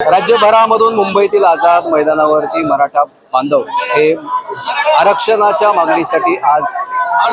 राज्यभरामधून मुंबईतील आझाद मैदानावरती मराठा बांधव हे आरक्षणाच्या मागणीसाठी आज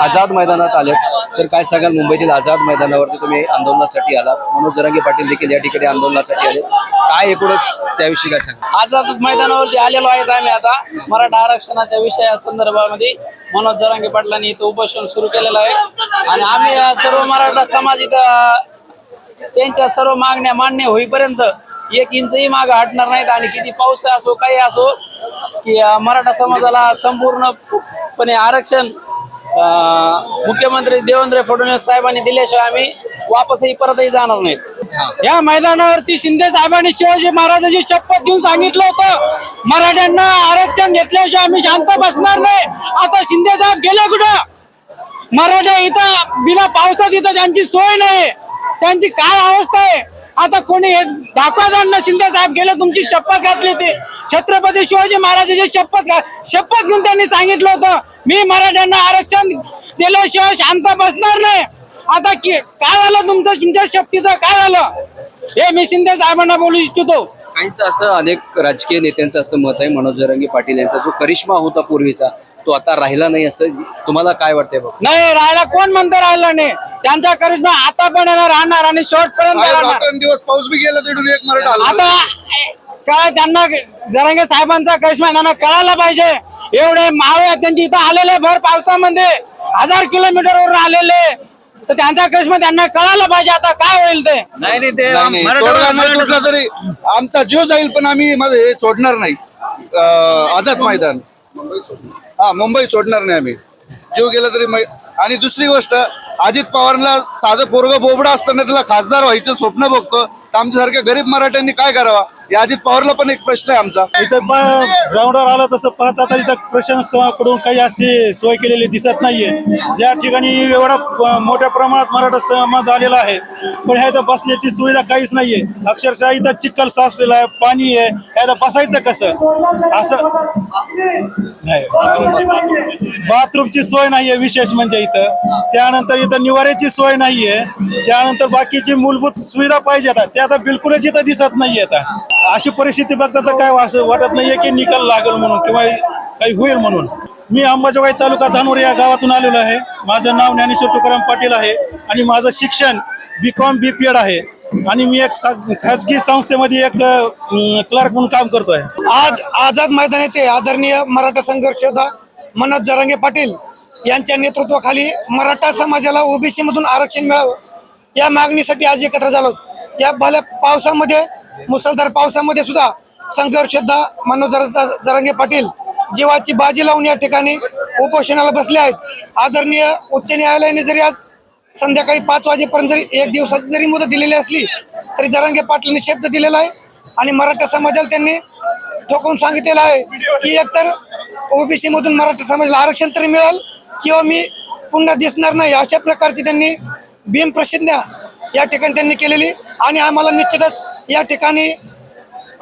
आझाद मैदानात आले सर काय सांगाल? मुंबईतील आझाद मैदानावरती तुम्ही आंदोलनासाठी आला मनोज जरांगे पाटील देखील या ठिकाणी आंदोलनासाठी आले काय एकूणच त्याविषयी काय सांगा आझाद मैदानावरती आलेलो आहेत आम्ही आता. मराठा आरक्षणाच्या विषया संदर्भामध्ये मनोज जरांगे पाटलांनी इथं उपोषण सुरू केलेलं आहे. आणि आम्ही सर्व मराठा समाज इथं त्यांच्या सर्व मागण्या मान्य होईपर्यंत एक इंचही माग हटणार नाहीत आणि किती पाऊस असो काही असो की मराठा समाजाला संपूर्णपणे आरक्षण मुख्यमंत्री देवेंद्र फडणवीस साहेबांनी दिल्याशिवाय आम्ही वापसही परतही जाणार नाहीत. या मैदानावरती शिंदे साहेबांनी शिवाजी महाराजांची शपथ घेऊन सांगितलं होतं. मराठ्यांना आरक्षण घेतल्याशिवाय आम्ही शांत बसणार नाही. आता शिंदे साहेब गेले कुठं? मराठा इथं बिना पावसात इथं त्यांची सोय नाही. त्यांची काय अवस्था आहे? आता कोणी हे दाखवा शिंदे साहेब गेले तुमची शपथ घातली होती. छत्रपती शिवाजी महाराजांची शपथ शपथ घेऊन त्यांनी सांगितलं होतं. मी मराठ्यांना आरक्षण दिल्याशिवाय शांत बसणार नाही. आता कि- काय झालं तुमचं तुमच्या शक्तीचं काय झालं? हे मी शिंदे साहेबांना बोलू इच्छितो. काहींचं असं अनेक राजकीय नेत्यांचं असं मत आहे. मनोज रंगी पाटील यांचा जो करिश्मा होता पूर्वीचा तो आता राहिला नाही असं. तुम्हाला काय वाटतंय बघ? नाही राहायला कोण म्हणतं राहिला नाही? त्यांचा करिश्मा आता पण येणार राहणार आणि शेवटपर्यंत राहणार. दिवस पाऊस बी गेला एक मराठा आला. आता काय त्यांना जरांगे साहेबांचा करिश्मा त्यांना कळायला पाहिजे. एवढे मावळे आहेत त्यांची इथं आलेले भर पावसामध्ये. हजार किलोमीटरवर आलेले. तर त्यांचा करिश्मा त्यांना कळायला पाहिजे आता काय होईल ते. नाही नाही ते नाही, नाही, तोडगा नाही तुटला तरी. आमचा जीव जाईल पण आम्ही मध्ये हे सोडणार नाही. अं, आझाद मैदान. हा मुंबई सोडणार नाही आम्ही. जीव गेला तरी मै- आणि दुसरी गोष्ट अजित पवारला साधं पोरग बोबडा असताना त्याला खासदार व्हायचं स्वप्न बघतो. तर आमच्यासारख्या गरीब मराठ्यांनी काय करावा? या अजित पवारला पण एक प्रश्न आहे आमचा. इथं ग्राउंडवर आलं तसं पाहता तर इथं प्रशासनाकडून काही अशी सोय केलेली दिसत नाहीये. ज्या ठिकाणी एवढा मोठ्या प्रमाणात मराठा समाज आलेला आहे पण ह्या इथं बसण्याची सुविधा काहीच नाहीये. अक्षरशः इथं चिखल साचलेला आहे पाणी आहे ह्या इथं बसायचं कसं? असं नाही. बाथरूमची सोय नाहीये विशेष म्हणजे इथं. त्यानंतर इथं निवाऱ्याची सोय नाहीये. त्यानंतर बाकीची मूलभूत सुविधा पाहिजे आता त्या आता बिलकुलच इथं दिसत नाहीये आता अशी परिस्थिती बघता तर काय असं वाटत नाहीये की निकाल लागेल म्हणून किंवा काही होईल म्हणून. मी अंबाजोगाई तालुका धानोर या गावातून आलेलो आहे. माझं नाव ज्ञानेश्वर तुकाराम पाटील आहे आणि माझं शिक्षण B Com B P Ed आहे. आणि मी एक सा- खाजगी संस्थेमध्ये एक क्लर्क म्हणून काम करतोय. आज आझाद मैदान येथे आदरणीय मराठा संघर्ष योद्धा मनोज जरांगे पाटील यांच्या नेतृत्वाखाली मराठा समाजाला ओबीसी मधून आरक्षण मिळावं या मागणीसाठी आज एकत्र झालो या भल्या पावसामध्ये मुसळधार पावसामध्ये सुद्धा संघर्ष योद्धा मनोज जरांगे पाटील जीवाची बाजी लावून या ठिकाणी उपोषणाला बसले आहेत. आदरणीय उच्च न्यायालयाने जरी आज संध्याकाळी पाच वाजेपर्यंत जरी एक दिवसाची जरी मुदत दिलेली असली तरी जरांगे पाटलांनी शब्द दिलेला आहे आणि मराठा समाजाला त्यांनी ठोकून सांगितलेलं आहे की एकतर ओबीसी मधून मराठा समाजाला आरक्षण तरी मिळेल किंवा मी पुन्हा दिसणार नाही अशा प्रकारची त्यांनी भीम प्रसिद्ध या ठिकाणी त्यांनी केलेली आणि आम्हाला निश्चितच या ठिकाणी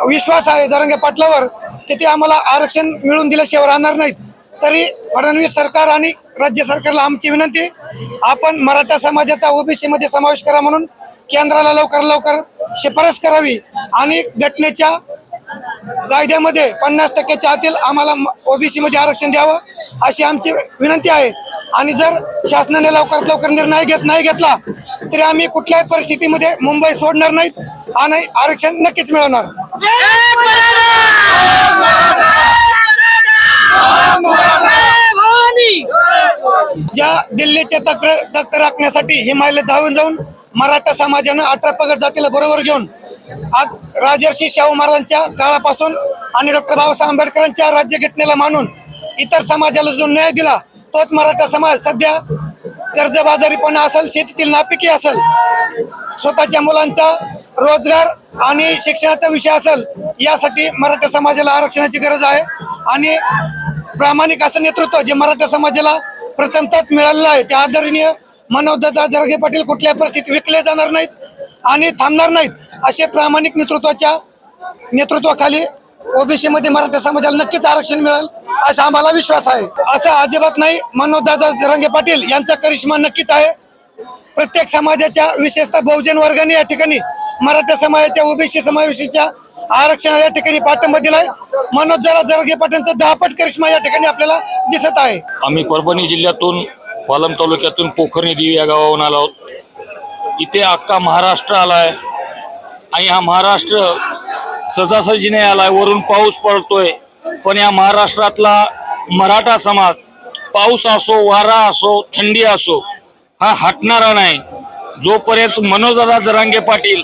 विश्वास आहे जरंगे पाटलावर की ते आम्हाला आरक्षण मिळून दिल्याशिवाय राहणार नाहीत. तरी फडणवीस सरकार आणि राज्य सरकारला आमची विनंती आपण मराठा समाजाचा ओबीसीमध्ये समावेश करा म्हणून केंद्राला लवकर लवकर शिफारस करावी आणि घटनेच्या कायद्यामध्ये पन्नास टक्क्याच्या आतील आम्हाला ओबीसीमध्ये आरक्षण द्यावं अशी आमची विनंती आहे. आणि जर शासनाने लवकरात लवकर निर्णय घेत नाही घेतला तरी आम्ही कुठल्याही परिस्थितीमध्ये मुंबई सोडणार नाहीत आणि आरक्षण नक्कीच मिळवणार. ज्या दिल्लीचे तक्र तक्त राखण्यासाठी हिमालय धावून जाऊन मराठा समाजानं अठरा पगड जातीला बरोबर घेऊन आज राजर्षी शाहू महाराजांच्या काळापासून आणि डॉक्टर बाबासाहेब आंबेडकरांच्या राज्यघटनेला मानून इतर समाजाला जो न्याय दिला तोच मराठा समाज. सध्या कर्जबाजारीपणा असेल शेतीतील नापिकी असेल. स्वतःच्या मुलांचा रोजगार आणि शिक्षणाचा विषय असेल यासाठी मराठा समाजाला आरक्षणाची गरज आहे. आणि प्रामाणिक असं नेतृत्व जे मराठा समाजाला प्रथमतच मिळालेलं आहे. ते आदरणीय मनोजदादा जरगे पाटील कुठल्या परिस्थितीत विकले जाणार नाहीत आणि थांबणार नाहीत असे प्रामाणिक नेतृत्वाच्या नेतृत्वाखाली ओबीसी मध्ये मराठा समाजाला नक्कीच आरक्षण मिळेल असा आम्हाला विश्वास आहे. असं अजिबात नाही मनोजदादा जरंगे पाटील यांचा करिश्मा नक्कीच आहे. प्रत्येक समाजाच्या विशेषतः बहुजन वर्गाने या ठिकाणी मराठा समाजाच्या ओबीसी समावेशीच्या आरक्षण या ठिकाणी पाठिंबा दिलाय. मनोज जरा जरगे पाटीलचा दहापट करिश्मा या ठिकाणी आपल्याला दिसत आहे. आम्ही परभणी जिल्ह्यातून पालम तालुक्यातून पोखरणी देवी या गावाहून आलो आहोत. इथे अख्खा महाराष्ट्र आलाय. आणि हा महाराष्ट्र सजासजीने आलाय वरून पाऊस पडतोय. पण या महाराष्ट्रातला मराठा समाज पाऊस असो वारा असो थंडी असो हा हटणारा नाही. जोपर्यंत मनोजदा जरांगे पाटील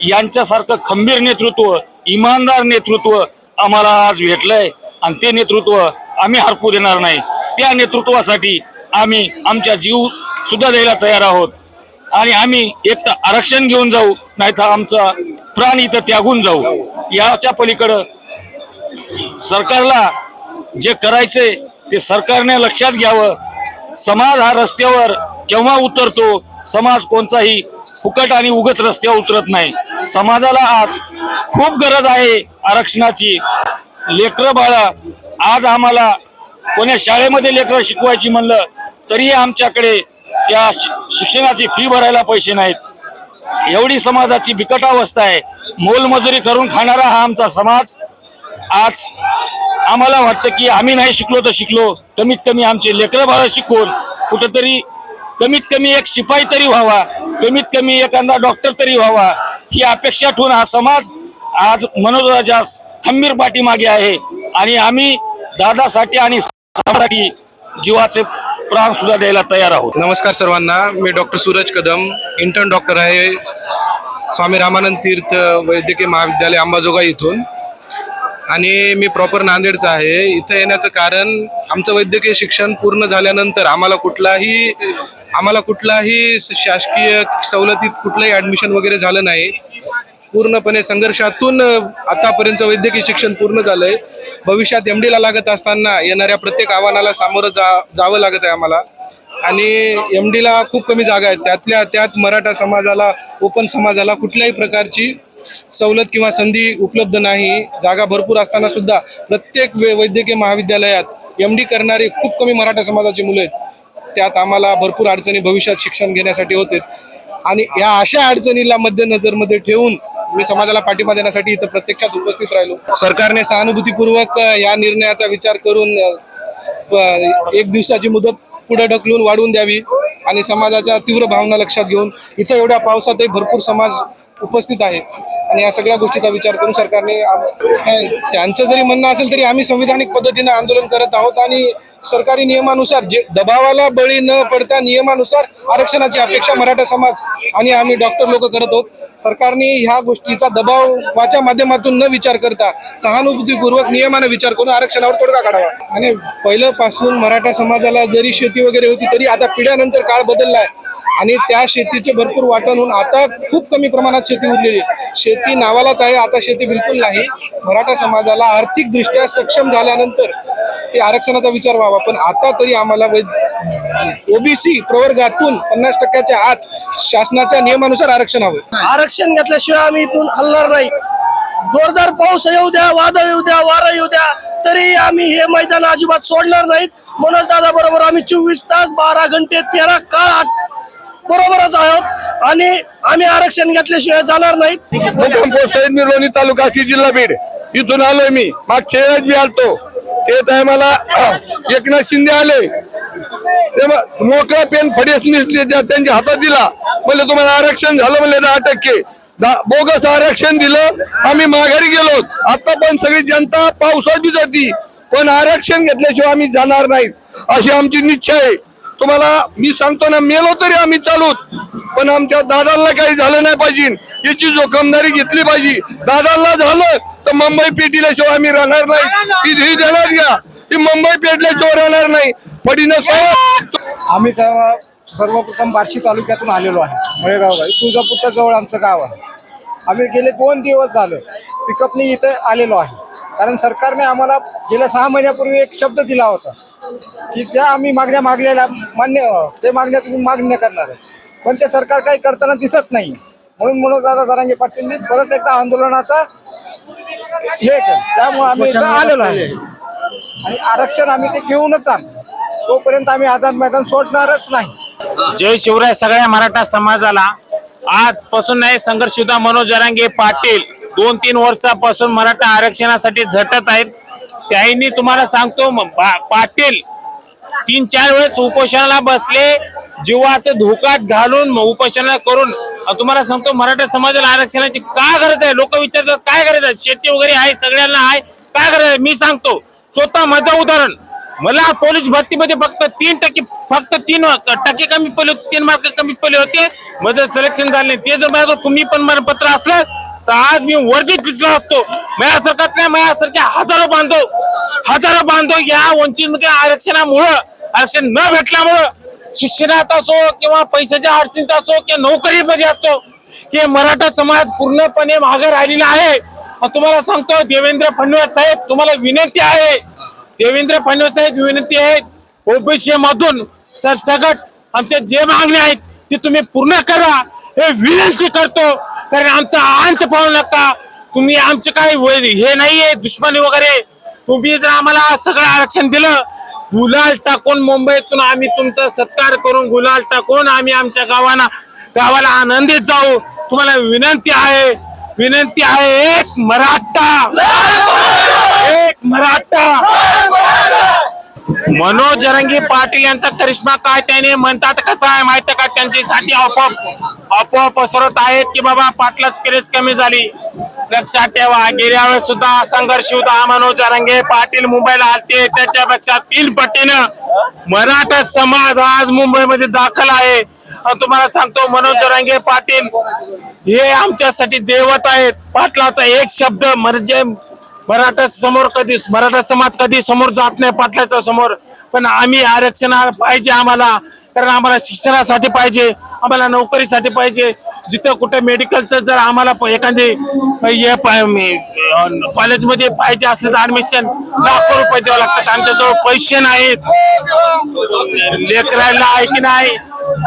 यांच्यासारखं खंबीर नेतृत्व इमानदार नेतृत्व आम्हाला आज भेटलंय आणि ते नेतृत्व आम्ही हरपू देणार नाही. त्या नेतृत्वासाठी आम्ही आमच्या जीव सुद्धा द्यायला तयार आहोत. आणि आम्ही एक तर आरक्षण घेऊन जाऊ नाही तर आमचा प्राण इथं त्यागून जाऊ. याच्या पलीकडं सरकारला जे करायचे ते सरकारने लक्षात घ्यावं. समाज हा रस्त्यावर केव्हा उतरतो? समाज कोणताही फुकट आणि उगत रस्त्यावर उतरत नाही. समाजाला आज खूप गरज आहे आरक्षणाची. लेकरं बाळा आज आम्हाला कोण्या शाळेमध्ये लेकरं शिकवायची म्हणलं तरी आमच्याकडे या शि- शिक्षणाची फी भरायला पैसे नाहीत. एवढी समाजाची बिकट अवस्था आहे. मोलमजुरी करून खाणारा हा आमचा समाज. आज आम्हाला वाटतं की आम्ही नाही शिकलो तर शिकलो. कमीत कमी आमचे लेकरं बाळं शिकून कुठंतरी कमीत कमी एक शिपाई तरी व्हावा. कमीत कमी एखादा डॉक्टर तरी व्हावा. ही अपेक्षा ठेवून हा समाज आज मनोराजा खंबीर पाठीमागे आहे. आणि आम्ही दादासाठी आणि समाजासाठी जीवाचे प्राण सुद्धा द्यायला तयार आहोत. नमस्कार सर्वांना मी doctor Suraj Kadam intern doctor आहे स्वामी रामानंद तीर्थ वैद्यकीय महाविद्यालय अंबाजोगाई इथून. आणि मी प्रॉपर नांदेडचा आहे. इथं येण्याचं कारण आमचं वैद्यकीय शिक्षण पूर्ण झाल्यानंतर आम्हाला कुठलाही आम्हाला कुठलाही शासकीय सवलतीत कुठलंही ॲडमिशन वगैरे झालं नाही. पूर्णपणे संघर्षातून आतापर्यंत वैद्यकीय शिक्षण पूर्ण झालंय. भविष्यात एम डीला लागत असताना येणाऱ्या प्रत्येक आव्हानाला सामोरं जा जावं लागत आहे आम्हाला. आणि एम डीला खूप कमी जागा आहेत. त्यातल्या त्यात मराठा समाजाला ओपन समाजाला कुठल्याही प्रकारची सवलत किंवा संधी उपलब्ध नाही. जागा भरपूर असताना सुद्धा प्रत्येक वे वैद्यकीय महाविद्यालयात एम डी करणारे खूप कमी मराठा समाजाची मुलं आहेत. त्यात आम्हाला भरपूर अडचणी भविष्यात शिक्षण घेण्यासाठी होते आणि या अशा अडचणीला मध्यनजरमध्ये ठेवून मी समाजाला पाठिंबा देण्यासाठी इथं प्रत्यक्षात उपस्थित राहिलो. सरकारने सहानुभूतीपूर्वक या निर्णयाचा विचार करून एक दिवसाची मुदत पुढे ढकलून वाढवून द्यावी आणि समाजाच्या तीव्र भावना लक्षात घेऊन इथं एवढ्या पावसातही भरपूर समाज उपस्थित आहे. आणि या सगळ्या गोष्टीचा विचार करून सरकारने त्यांचं जरी म्हणणं असेल तरी आम्ही संविधानिक पद्धतीने आंदोलन करत आहोत आणि सरकारी नियमानुसार जे दबावाला बळी न पडता नियमानुसार आरक्षणाची अपेक्षा मराठा समाज आणि आम्ही डॉक्टर लोक करत आहोत. सरकारने ह्या गोष्टीचा दबावाच्या माध्यमातून न विचार करता सहानुभूतीपूर्वक नियमानं विचार करून आरक्षणावर तोडगा काढावा. आणि पहिल्यापासून मराठा समाजाला जरी शेती वगैरे होती तरी आता पिढ्यानंतर काळ बदलला आहे आणि त्या शेतीचे भरपूर वाटण होऊन आता खूप कमी प्रमाणात शेती उरलेली आहे. शेती नावालाच आहे आता शेती बिलकुल नाही. मराठा समाजाला आर्थिकदृष्ट्या सक्षम झाल्यानंतर ते आरक्षणाचा विचार व्हावा. पण आता तरी आम्हाला ओबीसी प्रवर्गातून पन्नास टक्क्याच्या आत शासनाच्या नियमानुसार आरक्षण हवं आरक्षण घेतल्याशिवाय आम्ही इथून हलणार नाही. जोरदार पाऊस येऊ द्या वादळ येऊ द्या वारा येऊ द्या तरी आम्ही हे मैदान अजिबात सोडणार नाहीत. मनोज दादा बरोबर आम्ही चोवीस तास बारा घंटे तेरा काळ आणि आम्ही आरक्षण घेतल्याशिवाय जाणार नाहीत. मुक्कामपूर सैद मिरवणी तालुका की जिल्हा बीड. इथून आलोय मी. मागच्या वेळेस बी आलतो. ते टायमाला एकनाथ शिंदे आले. मोकळा पेन फडणवीस त्यांच्या हातात दिला. म्हणजे तुम्हाला आरक्षण झालं म्हणले दहा टक्के. बोगस आरक्षण दिलं. आम्ही माघारी गेलो. आता पण सगळी जनता पावसात बी जाती. पण आरक्षण घेतल्याशिवाय आम्ही जाणार नाहीत. अशी आमची निश्चय आहे. तुम्हाला मी सांगतो ना मेलो तरी आम्ही चालूत पण आमच्या दादाला काही झालं नाही पाहिजे. याची जोखमदारी घेतली पाहिजे. दादाला झालं तर मुंबई पेटल्याशिवाय आम्ही राहणार नाही. ही देणार घ्या ही मुंबई पेटल्याशिवाय राहणार नाही. साहेब आम्ही सर्व- सर्वप्रथम बार्शी तालुक्यातून आलेलो आहे. मळेगाव गावी तुळजापूरच्या जवळ आमचं गाव आहे. आम्ही गेले दोन दिवस झालं. पिकअपने इथं आलेलो आहे. कारण सरकारने आम्हाला गेल्या सहा महिन्यापूर्वी एक शब्द दिला होता. की ज्या आम्ही मागण्या मागलेल्या मान्य ते मागण्या तुम्ही मागण्या करणार आहे. पण ते सरकार काही करताना दिसत नाही. म्हणून म्हणून दादा जरांगे पाटीलने परत एकदा आंदोलनाचा हे केलं. त्यामुळे आम्ही इथं आलेलो आहे. आणि आरक्षण आम्ही ते घेऊनच आलो. तोपर्यंत आम्ही आझाद मैदान सोडणारच नाही. जय शिवराय सगळ्या मराठा समाजाला. आजपासून नाही संघर्ष योद्धा मनोज जरांगे पाटील दोन तीन वर्षापासून मराठा आरक्षणासाठी झटत आहेत. त्यांनी तुम्हाला सांगतो पाटील तीन चार वेळेस उपोषणाला बसले जीवाचं धोकात घालून म- उपोषण करून तुम्हाला सांगतो मराठा समाजाला आरक्षणाची का गरज आहे? लोक विचारतात काय गरज आहे? शेती वगैरे आहे सगळ्यांना आहे काय गरज आहे? मी सांगतो स्वतः माझं उदाहरण मला पोलीस भरतीमध्ये फक्त तीन टक्के फक्त तीन टक्के कमी पडले होते तीन मार्क कमी पडले होते माझं सिलेक्शन झाले ते जर माझं तुम्ही पण पत्र असलं तर आज मी वर्दीत दिसलो असतो. माझ्यासारखाच माझ्यासारख्या हजारो बांधव हजारो बांधव या वंचित आरक्षणामुळं आरक्षण न भेटल्यामुळं शिक्षणात असो किंवा पैशाच्या अडचणीत असो किंवा नोकरीमध्ये असो हे मराठा समाज पूर्णपणे मागे राहिलेला आहे. तुम्हाला सांगतो देवेंद्र फडणवीस साहेब तुम्हाला विनंती आहे. देवेंद्र फडणवीस साहेब विनंती आहे. ओबीसी मधून सरसगट आमच्या जे मागण्या आहेत ते तुम्ही पूर्ण करा. हे विनंती करतो. कारण आमचा अंत पाहू नका. तुम्ही आमचे काय वै- हे नाहीये दुश्मनी वगैरे. तुम्ही जर आम्हाला सगळं आरक्षण दिलं गुलाल टाकून मुंबईतून आम्ही तुमचा सत्कार करून गुलाल टाकून आम्ही आमच्या गावांना गावाला आनंदीत जाऊ. तुम्हाला विनंती आहे. विनंती आहे एक मराठा. एक मराठा. मनोज जरंगी पाटील यांचा करिश्मा काय त्याने म्हणतात? कसं आहे? माहिती का? त्यांच्यासाठी आपोआप आपोआप पसरत आहेत की बाबा पाटलाच क्रेज कमी झाली. लक्षात ठेवा. गेल्या वेळेस सुद्धा संघर्ष होता. मनोज जरंगे पाटील मुंबईला आलते. त्याच्यापेक्षा तीन पटीनं मराठा समाज आज मुंबईमध्ये दाखल आहे. तुम्हाला सांगतो मनोज जरांगे पाटील हे आमच्यासाठी देवत आहेत. पाटलाचा एक शब्द म्हणजे मराठा समोर कधी मराठा समाज कधी समोर जात नाही पाटलाच्या समोर. पण आम्ही आरक्षण पाहिजे आम्हाला. कारण आम्हाला शिक्षणासाठी पाहिजे आम्हाला नोकरीसाठी पाहिजे. जिथं कुठं मेडिकलचं जर आम्हाला एखादी कॉलेजमध्ये पाहिजे असलं तर ऍडमिशन लाखो रुपये द्यावं लागतात. आमच्याजवळ पैसे नाहीत. लेकरायला आहे की नाही?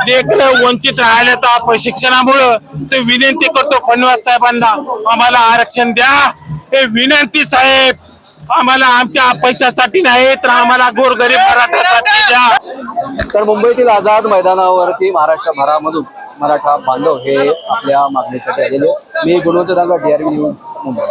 लेकर वंचित राहिले तर आपण शिक्षणामुळं ते विनंती करतो फडणवीस साहेबांना आम्हाला आरक्षण द्या. हे विनंती साहेब आम्हाला आमच्या पैशासाठी नाही तर आम्हाला गोरगरीब मराठासाठी द्या. तर मुंबईतील आझाद मैदानावरती महाराष्ट्रभरामधून मराठा बांधव हे आपल्या मागणीसाठी आलेले मी गुणवंत दांगा आर न्यूज मुंबई.